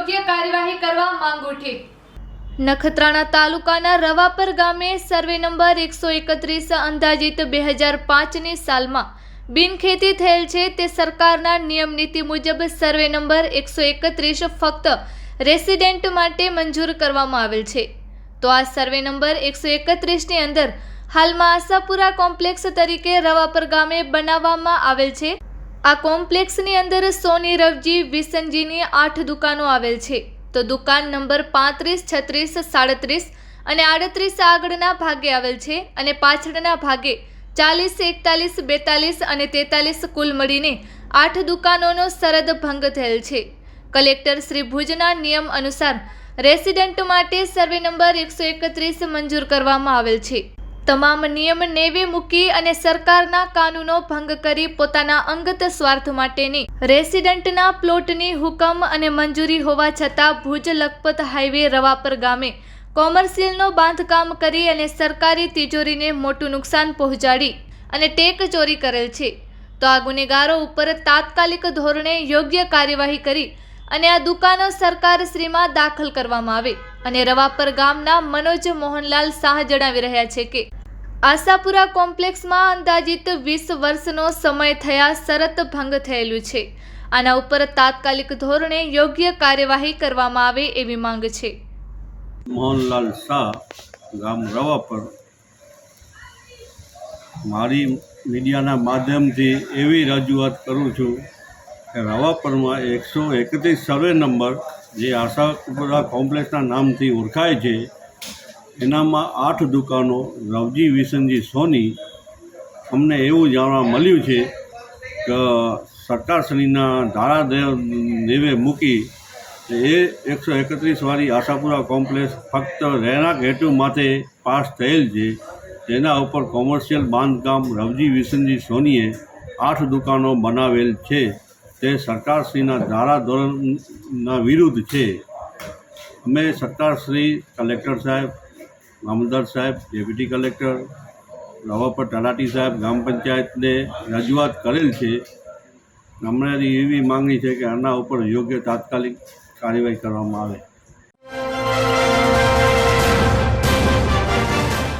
યોગ્ય કાર્યવાહી કરવા માંગ ઉઠી નખત્રાણા તાલુકાના રવાપર ગામે સર્વે નંબર એકસો એકત્રીસ અંદાજિત બે હજાર પાંચની સાલમાં બિનખેતી થયેલ છે તે સરકારના નિયમ નીતિ મુજબ સર્વે નંબર એકસો એકત્રીસ ફક્ત રેસિડેન્ટ માટે મંજૂર કરવામાં આવેલ છે. તો આ સર્વે નંબર એકસો એકત્રીસની અંદર હાલમાં આશાપુરા કોમ્પ્લેક્સ તરીકે રવાપર ગામે બનાવવામાં આવેલ છે. આ કોમ્પ્લેક્સની અંદર સોની રવજી, વિસનજીની આઠ દુકાનો આવેલ છે. તો દુકાન નંબર પાંત્રીસ, છત્રીસ, સાડત્રીસ અને આડત્રીસ આગળના ભાગે આવેલ છે અને પાછળના ભાગે ચાલીસ, એકતાલીસ, બેતાલીસ અને તેતાલીસ કુલ મળીને આઠ દુકાનોનો સરદ ભંગ થયેલ છે. કલેક્ટર શ્રી ભુજના નિયમ અનુસાર રેસિડેન્ટ માટે સર્વે નંબર એકસો એકત્રીસ મંજૂર કરવામાં આવેલ છે. તમામ નિયમ નેવે મૂકી અને સરકારના કાનૂનો ભંગ કરી પોતાના અંગત સ્વાર્થ માટેની. રેસિડેન્ટના પ્લોટની હુકમ અને મંજૂરી હોવા છતાં ભુજ લખપત હાઈવે રવાપર ગામે કોમર્શિયલનો બાંધકામ કરી અને સરકારી તિજોરીને મોટું નુકસાન પહોંચાડી અને ટેક ચોરી કરેલ છે. તો આ ગુનેગારો ઉપર તાત્કાલિક ધોરણે યોગ્ય કાર્યવાહી કરી અને આ દુકાનો સરકારશ્રીમાં દાખલ કરવામાં આવે. અને રવાપર ગામના મનોજ મોહનલાલ શાહ જણાવી રહ્યા છે કે આશાપુરા કોમ્પ્લેક્સમાં અંદાજિત વીસ વર્ષનો સમય થયા શરત ભંગ થયેલું છે. આના ઉપર તાત્કાલિક ધોરણે યોગ્ય કાર્યવાહી કરવામાં આવે એવી માંગ છે. મોહનલાલ શાહ, ગામ રવાપર. મારી મીડિયાના માધ્યમથી એવી રજૂઆત કરું છું રવાપરમાં એકસો એકત્રીસ સર્વે નંબર જે આશાપુરા કોમ્પ્લેક્સના નામથી ઓળખાય છે, એનામાં આઠ દુકાનો રવજી વિસનજી સોની. અમને એવું જાણવા મળ્યું છે કે સરકારશ્રીના ધારાદેવ દેવે મૂકી એ એકસો એકત્રીસવાળી આશાપુરા કોમ્પ્લેક્સ ફક્ત રહેણાંક હેતુ માટે પાસ થયેલ છે. તેના ઉપર કોમર્શિયલ બાંધકામ રવજી વિસનજી સોનીએ આઠ દુકાનો બનાવેલ છે. તે સરકારશ્રીના ધારા ધોરણના વિરુદ્ધ છે, અમે સરકારશ્રી કલેક્ટર સાહેબ મામલદાર સાહેબ, ડેપ્યુટી કલેક્ટર રવાપર તલાટી સાહેબ, ગ્રામ પંચાયતને રજૂઆત કરેલ છે. અમારી એવી માંગણી છે કે આના ઉપર યોગ્ય તાત્કાલિક કાર્યવાહી કરવામાં આવે.